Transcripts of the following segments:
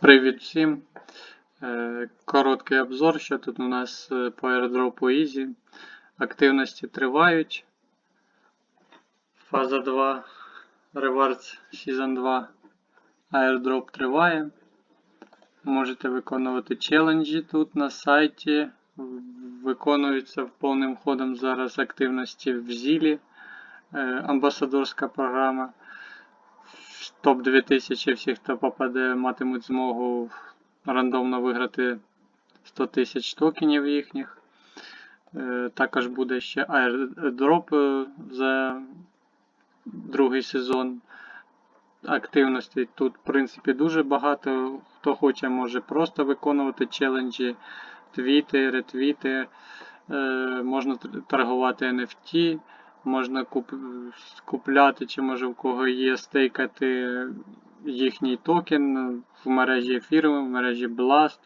Привіт всім. Е, Короткий обзор, що тут у нас е, по airdrop Easy. Активності тривають. Фаза 2, Rewards Season 2. Airdrop триває. Можете виконувати челенджі тут на сайті. Виконуються повним ходом зараз активності в Зілі. Е, Амбасадорська програма. В топ 2000 всі, хто попаде, матимуть змогу рандомно виграти 100 тисяч токенів їхніх. Е, Також буде ще airdrop е, за другий сезон. Активності тут, в принципі, дуже багато. Хто хоче, може просто виконувати челенджі, твіти, ретвіти. Е, Можна торгувати NFT, можна куп... купляти, чи може в кого є стейкати їхній токен в мережі ефіру, в мережі Blast.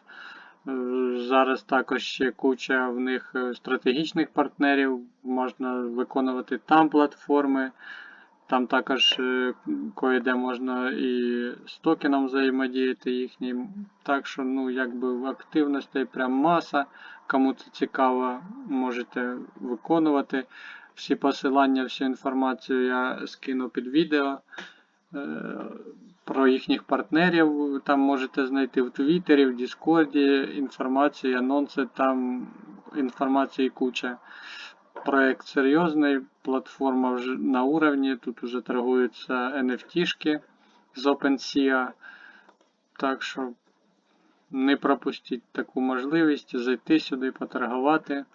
Зараз також ще куча в них е, стратегічних партнерів, можна виконувати там платформи. Там також е, кое-де можна і з токеном взаємодіяти їхнім. Так що, ну, якби активностей прям маса. Кому це цікаво, можете виконувати. Всі посилання, всю інформацію я скину під відео. Е, Про їхніх партнерів там можете знайти в Твіттері, в Діскорді інформацію, анонси, там інформації куча. Проект серйозний, платформа вже на уровні, тут вже торгуються NFT-шки з OpenSea. Так що не пропустіть таку можливість зайти сюди, поторгувати.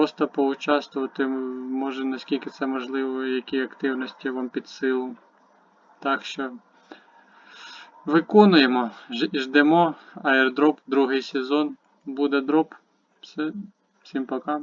Просто поучаствувати, може наскільки це можливо, які активності вам під силу. Так що виконуємо, ждемо аердроп, другий сезон. Буде дроп. Все. Всім пока.